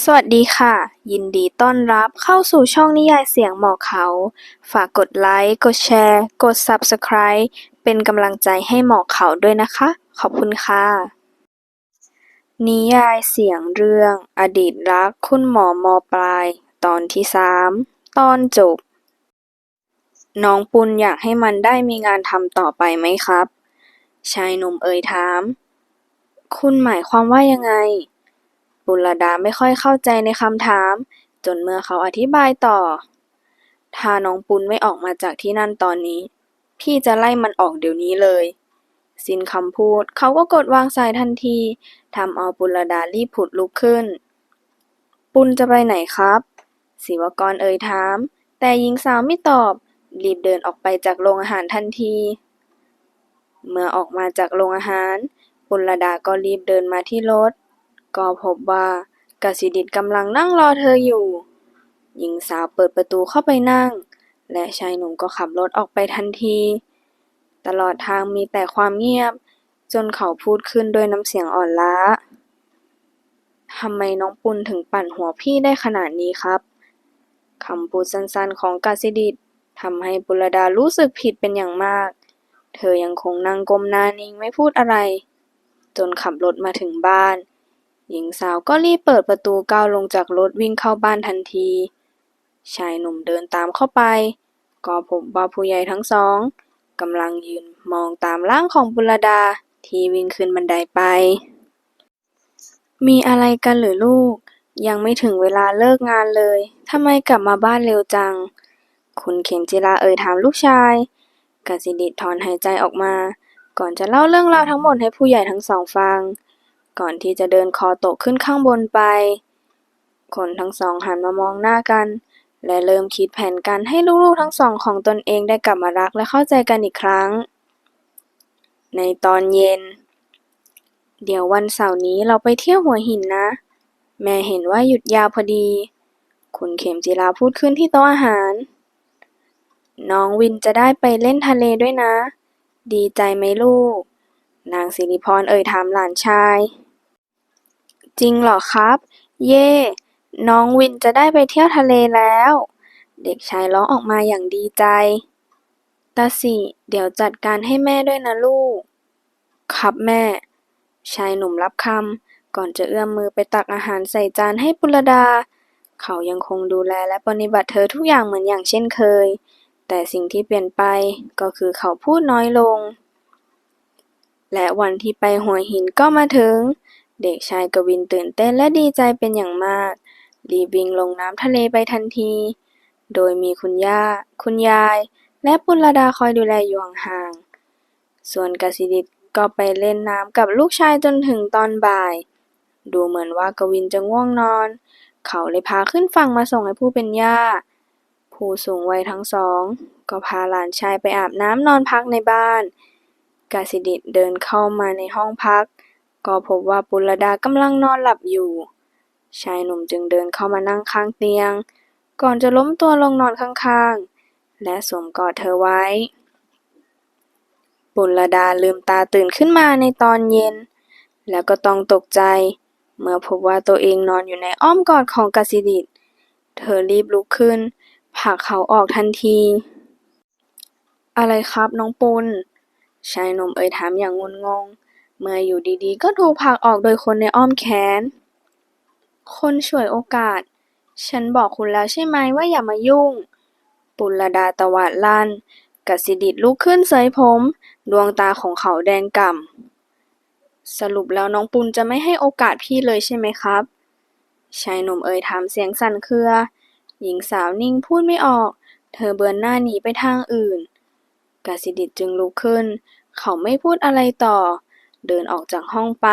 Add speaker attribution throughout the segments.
Speaker 1: สวัสดีค่ะ ยินดีต้อนรับเข้าสู่ช่องนิยายเสียงหมอเขา ฝากกดไลค์ กดแชร์ กด Subscribe เป็นกำลังใจให้หมอเขาด้วยนะคะ ขอบคุณค่ะ นิยายเสียงเรื่อง อดีตรักคุณหมอมอปลาย ตอนที่สามตอนจบ น้องปุณอยากให้มันได้มีงานทำต่อไปไหมครับ ชายหนุ่มเอ่ยถาม คุณหมายความว่ายังไง ปุณดาไม่ค่อยเข้าใจในคำถาม จนเมื่อเขาอธิบายต่อ ถ้าน้องปุณไม่ออกมาจากที่นั่นตอนนี้ พี่จะไล่มันออกเดี๋ยวนี้เลย สิ้นคำพูดเขาก็กดวางสายทันทีทำเอาปุณดารีบผุดลุกขึ้น ปุณจะไปไหนครับ ศิวกรเอ่ยถาม แต่หญิงสาวไม่ตอบ รีบเดินออกไปจากโรงอาหารทันที เมื่อออกมาจากโรงอาหารปุณดาก็รีบเดินมาที่รถ ก็พบว่ากสิดิตกำลังนั่งรอเธออยู่ หญิงสาวเปิดประตูเข้าไปนั่ง และชายหนุ่มก็ขับรถออกไปทันที ตลอดทางมีแต่ความเงียบ จนเขาพูดขึ้นด้วยน้ำเสียงอ่อนล้าทำไมน้องปุณถึงปั่นหัวพี่ได้ขนาดนี้ครับคำพูดสั้นๆของกสิดิตทำให้ปุรดารู้สึกผิดเป็นอย่างมาก เธอยังคงนั่งก้มหน้านิ่งไม่พูดอะไร จนขับรถมาถึงบ้าน หญิงสาวก็รีบเปิดประตูก้าวลงจากรถวิ่งเข้าบ้านทันที ชายหนุ่มเดินตามเข้าไป ก็พบว่าผู้ใหญ่ทั้งสองกำลังยืนมองตามร่างของปุรดาที่วิ่งขึ้นบันไดไป มีอะไรกันหรือลูก ยังไม่ถึงเวลาเลิกงานเลยทำไมกลับมาบ้านเร็วจัง คุณเข็มจิราเอ่ยถามลูกชายกสิดิตถอนหายใจออกมา ก่อนจะเล่าเรื่องราวทั้งหมดให้ผู้ใหญ่ทั้งสองฟัง ก่อนที่จะเดินคอตกขึ้นข้างบนไป คนทั้งสองหันมามองหน้ากัน และเริ่มคิดแผนการให้ลูกๆทั้งสองของตนเองได้กลับมารักและเข้าใจกันอีกครั้ง ในตอนเย็น เดี๋ยววันเสาร์นี้เราไปเที่ยวหัวหินนะ แม่เห็นว่าหยุดยาวพอดี คุณเข็มจิราพูดขึ้นที่โต๊ะอาหาร น้องวินจะได้ไปเล่นทะเลด้วยนะ ดีใจไหมลูกนางสิริพรเอ่ยถามหลานชาย จริงเหรอครับ เย่ น้องวินจะได้ไปเที่ยวทะเลแล้ว เด็กชายร้องออกมาอย่างดีใจ ตาสิ เดี๋ยวจัดการให้แม่ด้วยนะลูก ครับแม่ ชายหนุ่มรับคำ ก่อนจะเอื้อมมือไปตักอาหารใส่จานให้ปุรดา เขายังคงดูแลและปฏิบัติเธอทุกอย่างเหมือนอย่างเช่นเคย แต่สิ่งที่เปลี่ยนไปก็คือเขาพูดน้อยลง และวันที่ไปหัวหินก็มาถึง เด็กชายกวินตื่นเต้นและดีใจเป็นอย่างมาก รีบวิ่งลงน้ำทะเลไปทันที โดยมีคุณย่า คุณยาย และปุรดาคอยดูแลอยู่ห่างๆ ส่วนกสิดิตก็ไปเล่นน้ำกับลูกชายจนถึงตอนบ่าย ดูเหมือนว่ากวินจะง่วงนอน เขาเลยพาขึ้นฝั่งมาส่งให้ผู้เป็นย่า ผู้สูงวัยทั้งสอง ก็พาหลานชายไปอาบน้ำนอนพักในบ้าน กสิดิตเดินเข้ามาในห้องพัก ก็พบว่าปุรดากำลังนอนหลับอยู่ ชายหนุ่มจึงเดินเข้ามานั่งข้างเตียง ก่อนจะล้มตัวลงนอนข้างๆ และสวมกอดเธอไว้ ปุรดาลืมตาตื่นขึ้นมาในตอนเย็น แล้วก็ต้องตกใจ เมื่อพบว่าตัวเองนอนอยู่ในอ้อมกอดของกสิดิตเธอรีบลุกขึ้นผลักเขาออกทันที อะไรครับน้องปุณชายหนุ่มเอ่ยถามอย่างงุนงง เมื่ออยู่ดีๆ ก็ถูกผลักออกโดยคนในอ้อมแขน คนฉวยโอกาส ฉันบอกคุณแล้วใช่ไหมว่าอย่ามายุ่ง ปุลดาตวาดลั่นกสิดิตลุกขึ้นเสยผม ดวงตาของเขาแดงก่ำ สรุปแล้วน้องปุณจะไม่ให้โอกาสพี่เลยใช่ไหมครับ ชายหนุ่มเอ่ยถามเสียงสั่นเครือ หญิงสาวนิ่งพูดไม่ออก เธอเบือนหน้าหนีไปทางอื่นกสิดิตจึงลุกขึ้น เขาไม่พูดอะไรต่อ เดินออกจากห้องไป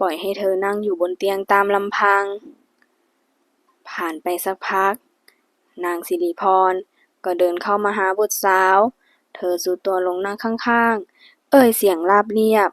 Speaker 1: ปล่อยให้เธอนั่งอยู่บนเตียงตามลำพัง ผ่านไปสักพัก นางสิริพร ก็เดินเข้ามาหาบุตรสาว เธอสุดตัวลงนั่งข้างๆ เอ่ยเสียงราบเรียบ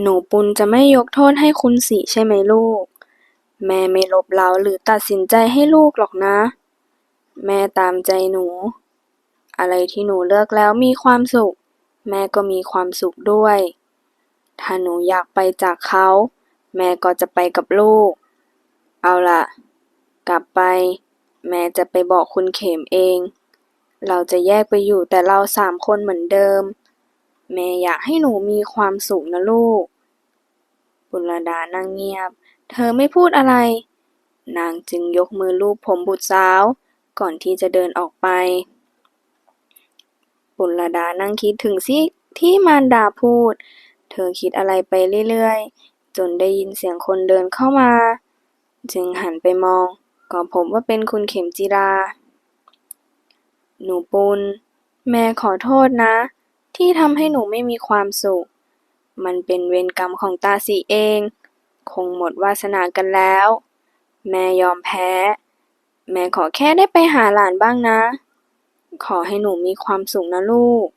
Speaker 1: หนูปุณจะไม่ยกโทษให้คุณสิใช่ไหมลูก แม่ไม่ลบเล้าหรือตัดสินใจให้ลูกหรอกนะ แม่ตามใจหนู อะไรที่หนูเลือกแล้วมีความสุข แม่ก็มีความสุขด้วย ถ้าหนูอยากไปจากเขา แม่ก็จะไปกับลูก เอาล่ะ กลับไป แม่จะไปบอกคุณเขมเอง เราจะแยกไปอยู่แต่เราสามคนเหมือนเดิม แม่อยากให้หนูมีความสุขนะลูกปุณดานั่งเงียบ เธอไม่พูดอะไร นางจึงยกมือลูบผมบุตรสาว ก่อนที่จะเดินออกไป ปุณดานั่งคิดถึงสิที่มารดาพูด เธอคิดอะไรไปเรื่อยๆ จนได้ยินเสียงคนเดินเข้ามา จึงหันไปมอง ก็พบว่าเป็นคุณเข็มจิรา หนูปุณแม่ขอโทษนะ ที่ทำให้หนูไม่มีความสุข มันเป็นเวรกรรมของตาสีเอง คงหมดวาสนากันแล้ว แม่ยอมแพ้ แม่ขอแค่ได้ไปหาหลานบ้างนะ ขอให้หนูมีความสุขนะลูก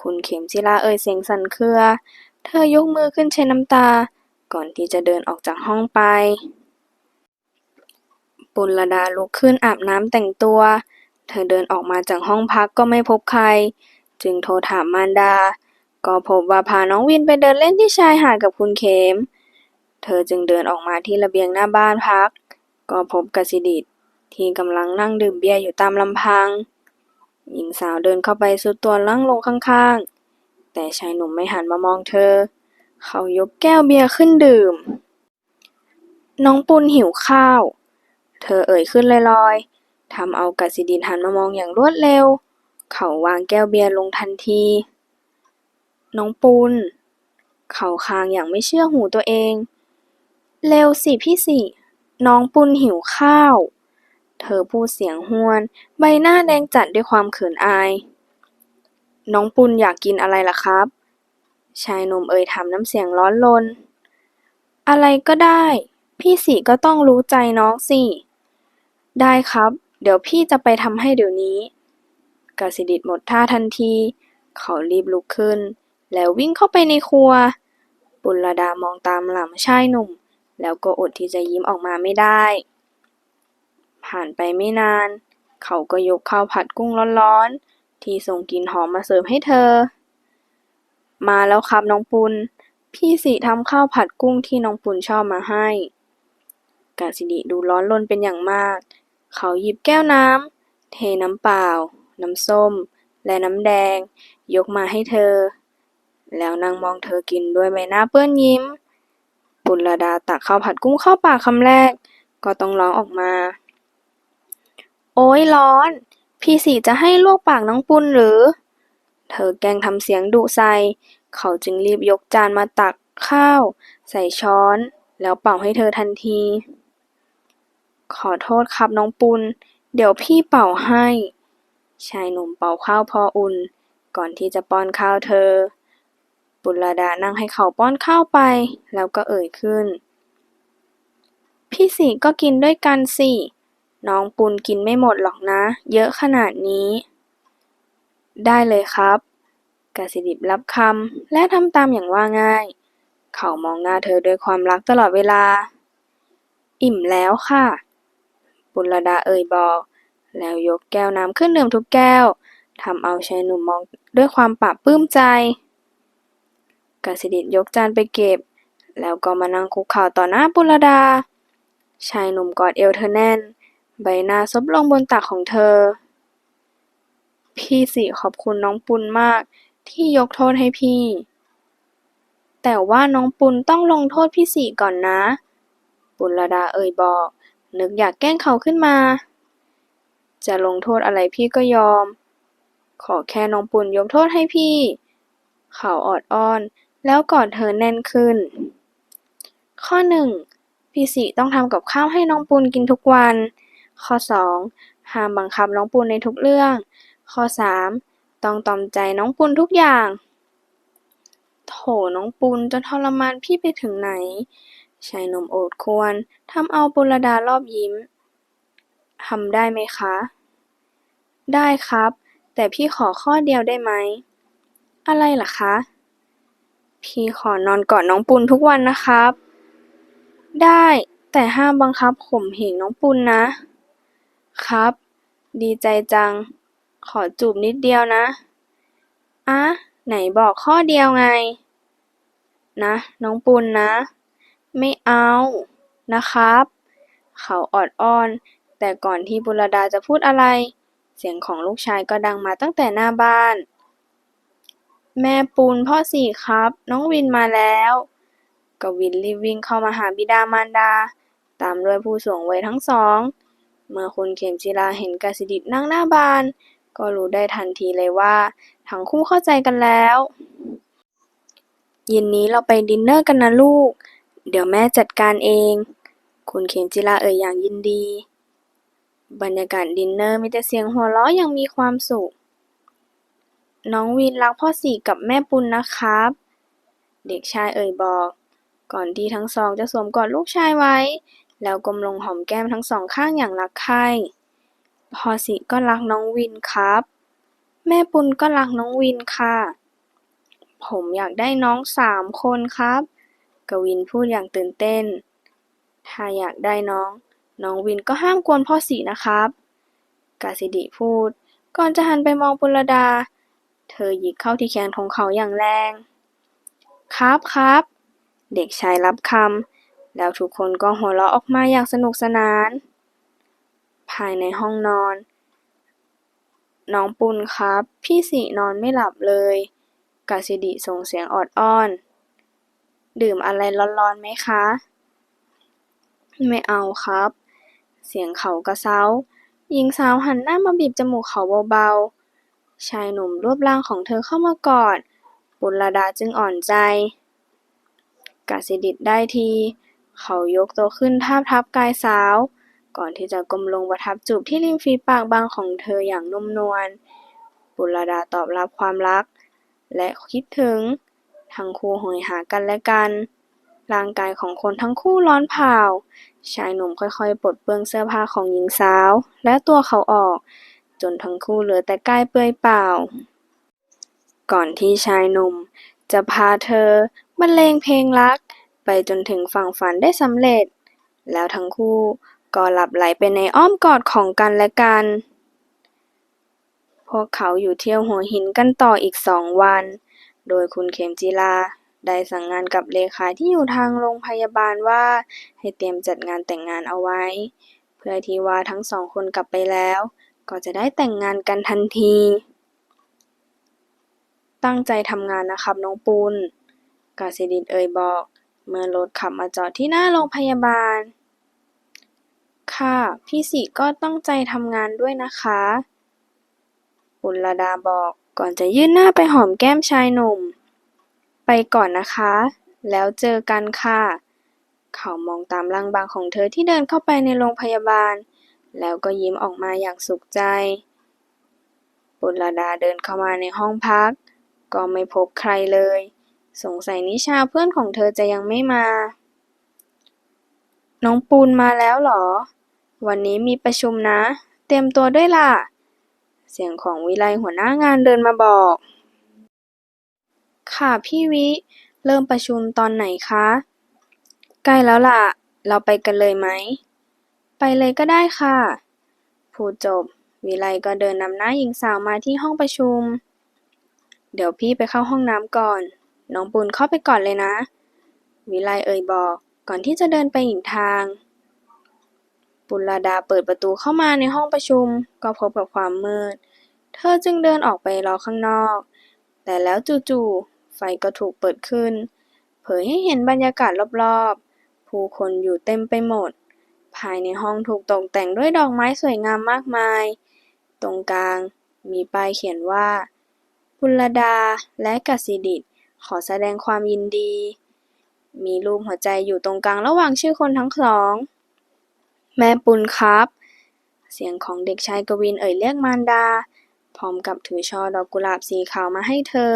Speaker 1: คุณเข็มจิราเอ่ยเสียงสั่นเครือ เธอยกมือขึ้นเช็ดน้ำตา ก่อนที่จะเดินออกจากห้องไปปุณดาลุกขึ้นอาบน้ำแต่งตัว เธอเดินออกมาจากห้องพักก็ไม่พบใคร จึงโทรถามมารดา ก็พบว่าพาน้องวินไปเดินเล่นที่ชายหาดกับคุณเขม เธอจึงเดินออกมาที่ระเบียงหน้าบ้านพัก ก็พบกสิดิตที่กำลังนั่งดื่มเบียร์อยู่ตามลำพัง หญิงสาวเดินเข้าไปสุดตัวนั่งลงข้างๆ แต่ชายหนุ่มไม่หันมามองเธอ เขายกแก้วเบียร์ขึ้นดื่ม น้องปุณหิวข้าว เธอเอ่ยขึ้นลอยๆทำเอากสิดินหันมามองอย่างรวดเร็ว เขาวางแก้วเบียร์ลงทันที น้องปุณเขาคางอย่างไม่เชื่อหูตัวเอง เร็วสิพี่สิ น้องปุณหิวข้าว เธอพูดเสียงห้วน ใบหน้าแดงจัดด้วยความเขินอาย น้องปุณอยากกินอะไรล่ะครับ ชายหนุ่มเอ่ยถามน้ำเสียงร้อนรน อะไรก็ได้ พี่สิก็ต้องรู้ใจน้องสิ ได้ครับ เดี๋ยวพี่จะไปทำให้เดี๋ยวนี้กสิดิตหมดท่าทันที เขารีบลุกขึ้น แล้ววิ่งเข้าไปในครัว ปุณดามองตามหลังชายหนุ่ม แล้วก็อดที่จะยิ้มออกมาไม่ได้ ผ่านไปไม่นาน เขาก็ยกข้าวผัดกุ้งร้อนๆ ที่ส่งกลิ่นหอมมาเสิร์ฟให้เธอ มาแล้วครับน้องปุณพี่สิทำข้าวผัดกุ้งที่น้องปุณชอบมาให้ กาสิดิดูร้อนรนเป็นอย่างมาก เขาหยิบแก้วน้ำเทน้ำเปล่า น้ำส้ม และน้ำแดง ยกมาให้เธอ แล้วนั่งมองเธอกินด้วยใบหน้าเปื้อนยิ้ม ปุณดาตักข้าวผัดกุ้งเข้าปากคำแรก ก็ต้องร้องออกมา โอ๊ยร้อน พี่สีจะให้ลวกปากน้องปุณหรือ เธอแกล้งทำเสียงดุใส่ เขาจึงรีบยกจานมาตักข้าว ใส่ช้อน แล้วเป่าให้เธอทันที ขอโทษครับน้องปุณเดี๋ยวพี่เป่าให้ ชายหนุ่มเป่าข้าวพออุ่น ก่อนที่จะป้อนข้าวเธอ ปุณดานั่งให้เขาป้อนข้าวไป แล้วก็เอ่ยขึ้น พี่สีก็กินด้วยกันสิ น้องปุณกินไม่หมดหรอกนะ เยอะขนาดนี้ ได้เลยครับกสิดิบรับคำและทำตามอย่างว่าง่าย เขามองหน้าเธอด้วยความรักตลอดเวลา อิ่มแล้วค่ะ ปุณดาเอ่ยบอก แล้วยกแก้วน้ำขึ้นดื่มทุกแก้วทำเอาชายหนุ่มมองด้วยความปลาบปลื้มใจกสิดิตยกจานไปเก็บ แล้วก็มานั่งคุกเข่าต่อหน้าปุณดา ชายหนุ่มกอดเอวเธอแน่น ใบหน้าซบลงบนตักของเธอ พี่สิขอบคุณน้องปุณมากที่ยกโทษให้พี่ แต่ว่าน้องปุณต้องลงโทษพี่สิก่อนนะ ปุณดาเอ่ยบอก นึกอยากแกล้งเขาขึ้นมา จะลงโทษอะไรพี่ก็ยอม ขอแค่น้องปุณยกโทษให้พี่ เขาออดอ้อนแล้วกอดเธอแน่นขึ้น ข้อหนึ่งพี่สิต้องทำกับข้าวให้น้องปุณกินทุกวัน ข้อสองห้ามบังคับน้องปุณในทุกเรื่อง ข้อสามต้องตอมใจน้องปุณทุกอย่าง โถน้องปุณจะทรมานพี่ไปถึงไหน ชายหนุ่มโอดควรทำเอาปุณดารอบยิ้มทำได้ไหมคะ ได้ครับ แต่พี่ขอข้อเดียวได้ไหม อะไรล่ะคะ พี่ขอนอนกอดน้องปุณทุกวันนะครับ ได้แต่ห้ามบังคับข่มเหงน้องปุณนะ ครับ ดีใจจัง ขอจูบนิดเดียวนะ อะ ไหนบอกข้อเดียวไง นะ น้องปุณนะ ไม่เอา นะครับ เขาออดอ้อน แต่ก่อนที่บุรดาจะพูดอะไร เสียงของลูกชายก็ดังมาตั้งแต่หน้าบ้าน แม่ปูนพ่อสี่ครับ น้องวินมาแล้วกวินรีบวิ่งเข้ามาหาบิดามารดา ตามด้วยผู้สูงวัยทั้งสอง เมื่อคุณเข็มจิราเห็นกสิดิตนั่งหน้าบาน ก็รู้ได้ทันทีเลยว่า ทั้งคู่เข้าใจกันแล้วเย็นนี้เราไปดินเนอร์กันนะลูก เดี๋ยวแม่จัดการเอง คุณเข็มจิราเอ่ยอย่างยินดี บรรยากาศดินเนอร์มีแต่เสียงหัวเราะอย่างมีความสุข น้องวินรักพ่อสี่กับแม่ปุณนะครับ เด็กชายเอ่ยบอก ก่อนที่ทั้งสองจะสวมกอดลูกชายไว้ แล้วก้มลงหอมแก้มทั้งสองข้างอย่างรักใคร่พ่อสิก็รักน้องวินครับ แม่ปุณก็รักน้องวินค่ะ ผมอยากได้น้องสามคนครับ กวินพูดอย่างตื่นเต้น ถ้าอยากได้น้อง น้องวินก็ห้ามกวนพ่อสีนะครับ กาสิดิพูด ก่อนจะหันไปมองปุรดา เธอหยิกเข้าที่แขนของเขาอย่างแรง ครับครับ เด็กชายรับคำ แล้วทุกคนก็หัวเราะออกมาอย่างสนุกสนาน ภายในห้องนอน น้องปุณครับ พี่สีนอนไม่หลับเลยกาสิดิส่งเสียงออดอ้อน ดื่มอะไรร้อนๆไหมคะ ไม่เอาครับ เสียงเขากระเซ้าหญิงสาวหันหน้ามาบีบจมูกเขาเบาๆ ชายหนุ่มรูปร่างของเธอเข้ามากอด ปุณดาจึงอ่อนใจกาสิดิตได้ที เขายกตัวขึ้นทาบทับกายสาว ก่อนที่จะก้มลงประทับจูบที่ริมฝีปากบางของเธออย่างนุ่มนวลปุณดาตอบรับความรัก และคิดถึง ทั้งคู่โหยหากันและกัน ร่างกายของคนทั้งคู่ร้อนเผาชายหนุ่มค่อยๆ ปลดเปลื้องเสื้อผ้าของหญิงสาว และตัวเขาออก จนทั้งคู่เหลือแต่กายเปลือยเปล่า ก่อนที่ชายหนุ่มจะพาเธอบรรเลงเพลงรัก ไปจนถึงฝั่งฝันได้สำเร็จ แล้วทั้งคู่ก็หลับไหลไปในอ้อมกอดของกันและกัน พวกเขาอยู่เที่ยวหัวหินกันต่ออีกสองวัน โดยคุณเข็มจีราได้สั่งงานกับเลขาที่อยู่ทางโรงพยาบาลว่า ให้เตรียมจัดงานแต่งงานเอาไว้ เพื่อที่ว่าทั้งสองคนกลับไปแล้ว ก็จะได้แต่งงานกันทันที ตั้งใจทำงานนะครับน้องปูนกาสิดิตเอ่ยบอก เมื่อรถขับมาจอดที่หน้าโรงพยาบาล ค่ะ พี่สิก็ตั้งใจทำงานด้วยนะคะปุณดาบอกก่อนจะยื่นหน้าไปหอมแก้มชายหนุ่ม ไปก่อนนะคะ แล้วเจอกันค่ะ เขามองตามร่างบางของเธอที่เดินเข้าไปในโรงพยาบาล แล้วก็ยิ้มออกมาอย่างสุขใจปุณดาเดินเข้ามาในห้องพัก ก็ไม่พบใครเลย สงสัยนิชาเพื่อนของเธอจะยังไม่มา น้องปูนมาแล้วหรอ วันนี้มีประชุมนะ เตรียมตัวด้วยล่ะ เสียงของวิไลหัวหน้างานเดินมาบอก ค่ะพี่วิ เริ่มประชุมตอนไหนคะ ใกล้แล้วล่ะ เราไปกันเลยไหม ไปเลยก็ได้ค่ะ พูดจบ วิไลก็เดินนำหน้าหญิงสาวมาที่ห้องประชุมเดี๋ยวพี่ไปเข้าห้องน้ำก่อน น้องปูนเข้าไปก่อนเลยนะ วิไลเอ่ยบอกก่อนที่จะเดินไปอีกทาง ปุณดาเปิดประตูเข้ามาในห้องประชุม ก็พบกับความมืด เธอจึงเดินออกไปรอข้างนอก แต่แล้วจู่ๆไฟก็ถูกเปิดขึ้น เผยให้เห็นบรรยากาศรอบๆ ผู้คนอยู่เต็มไปหมด ภายในห้องถูกตกแต่งด้วยดอกไม้สวยงามมากมาย ตรงกลางมีป้ายเขียนว่าปุณดาและกสิดิต ขอแสดงความยินดี มีรูปหัวใจอยู่ตรงกลางระหว่างชื่อคนทั้งสอง แม่ปุณครับ เสียงของเด็กชายกวินเอ่ยเรียกมารดา พร้อมกับถือช่อดอกกุหลาบสีขาวมาให้เธอ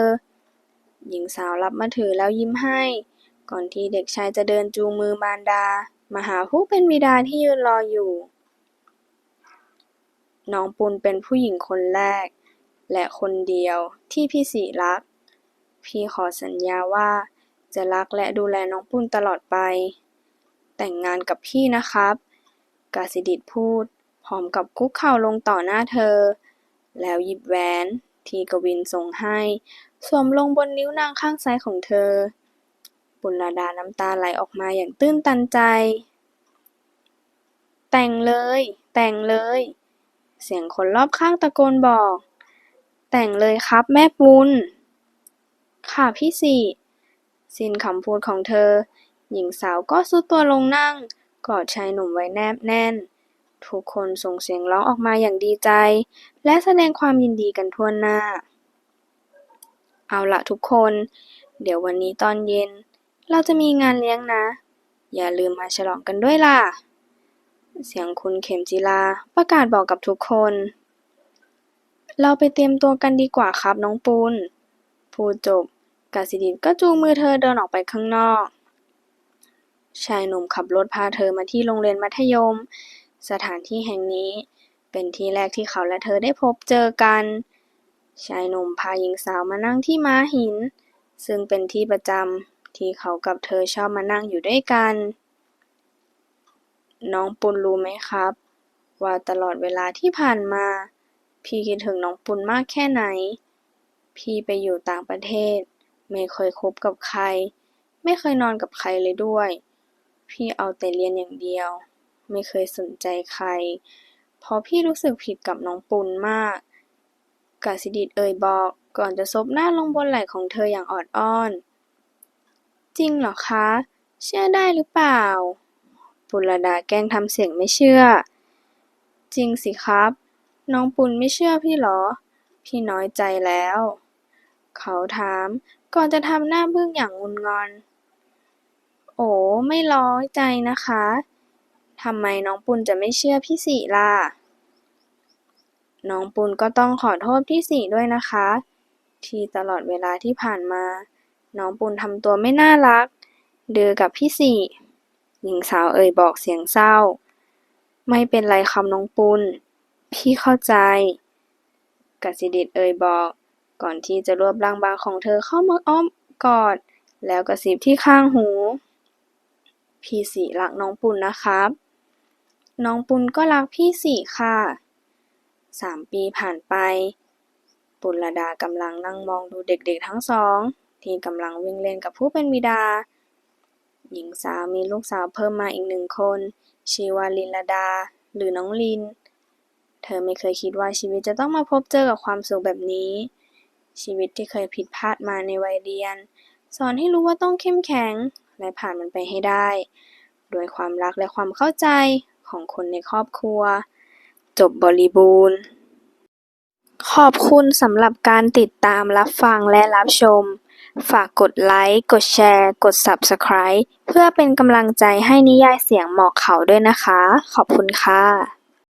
Speaker 1: หญิงสาวรับมาถือแล้วยิ้มให้ ก่อนที่เด็กชายจะเดินจูงมือมารดา มาหาผู้เป็นบิดาที่ยืนรออยู่ น้องปุณเป็นผู้หญิงคนแรก และคนเดียวที่พี่สีรัก พี่ขอสัญญาว่า จะรักและดูแลน้องปุณตลอดไป แต่งงานกับพี่นะครับ กาสิดิตพูด พร้อมกับคุกเข่าลงต่อหน้าเธอ แล้วหยิบแหวนที่กวินส่งให้ สวมลงบนนิ้วนางข้างซ้ายของเธอ ปุณดาน้ำตาไหลออกมาอย่างตื้นตันใจ แต่งเลย แต่งเลย เสียงคนรอบข้างตะโกนบอก แต่งเลยครับแม่ปุณ ค่ะพี่สี่สิ้นคำพูดของเธอ หญิงสาวก็สุดตัวลงนั่ง กอดชายหนุ่มไว้แนบแน่น ทุกคนส่งเสียงร้องออกมาอย่างดีใจ และแสดงความยินดีกันทั่วหน้า เอาละทุกคน เดี๋ยววันนี้ตอนเย็น เราจะมีงานเลี้ยงนะ อย่าลืมมาฉลองกันด้วยล่ะ เสียงคุณเข็มจิลาประกาศบอกกับทุกคน เราไปเตรียมตัวกันดีกว่าครับน้องปูนพูดจบ กสิดิตก็จูงมือเธอเดินออกไปข้างนอก ชายหนุ่มขับรถพาเธอมาที่โรงเรียนมัธยม สถานที่แห่งนี้เป็นที่แรกที่เขาและเธอได้พบเจอกัน ชายหนุ่มพาหญิงสาวมานั่งที่ม้าหิน ซึ่งเป็นที่ประจำที่เขากับเธอชอบมานั่งอยู่ด้วยกัน น้องปุณรู้ไหมครับ ว่าตลอดเวลาที่ผ่านมา พี่คิดถึงน้องปุณมากแค่ไหน พี่ไปอยู่ต่างประเทศ ไม่เคยคบกับใคร ไม่เคยนอนกับใครเลยด้วย พี่เอาแต่เรียนอย่างเดียว ไม่เคยสนใจใคร เพราะพี่รู้สึกผิดกับน้องปุณมากกาสิดิตเอ่ยบอกก่อนจะซบหน้าลงบนไหล่ของเธออย่างออดอ้อน จริงเหรอคะ เชื่อได้หรือเปล่า ปุรดาแกล้งทำเสียงไม่เชื่อ จริงสิครับ น้องปุณไม่เชื่อพี่หรอ พี่น้อยใจแล้ว เขาถาม ก่อนจะทำหน้าบึ้งอย่างงุนงอน โอ้ไม่ร้อยใจนะคะ ทำไมน้องปุณจะไม่เชื่อพี่สิล่ะ น้องปุณก็ต้องขอโทษพี่สิด้วยนะคะ ที่ตลอดเวลาที่ผ่านมา น้องปุณทำตัวไม่น่ารักดือกับพี่สิหญิงสาวเอ่ยบอกเสียงเศร้า ไม่เป็นไรคำน้องปุณพี่เข้าใจกสิดิตเอ่ยบอก ก่อนที่จะรวบร่างบางของเธอเข้ามาอ้อมกอด แล้วกระซิบที่ข้างหู พี่สิรักน้องปุณนะครับ น้องปุณก็รักพี่สิค่ะสามปีผ่านไป ปุณรดากำลังนั่งมองดูเด็กๆทั้งสอง ที่กำลังวิ่งเล่นกับผู้เป็นบิดา หญิงสาวมีลูกสาวเพิ่มมาอีกหนึ่งคน ชื่อว่าลินลดา หรือน้องลิน เธอไม่เคยคิดว่าชีวิตจะต้องมาพบเจอกับความสุขแบบนี้ ชีวิตที่เคยผิดพลาดมาในวัยเรียน สอนให้รู้ว่าต้องเข้มแข็ง และผ่านมันไปให้ได้ด้วยความรักและความเข้าใจของคนในครอบครัว จบบริบูรณ์ ขอบคุณสำหรับการติดตามรับฟังและรับชม ฝากกดไลค์ กดแชร์ กด Subscribe เพื่อเป็นกำลังใจให้นิยายเสียงหมอกเขาด้วยนะคะ ขอบคุณค่ะ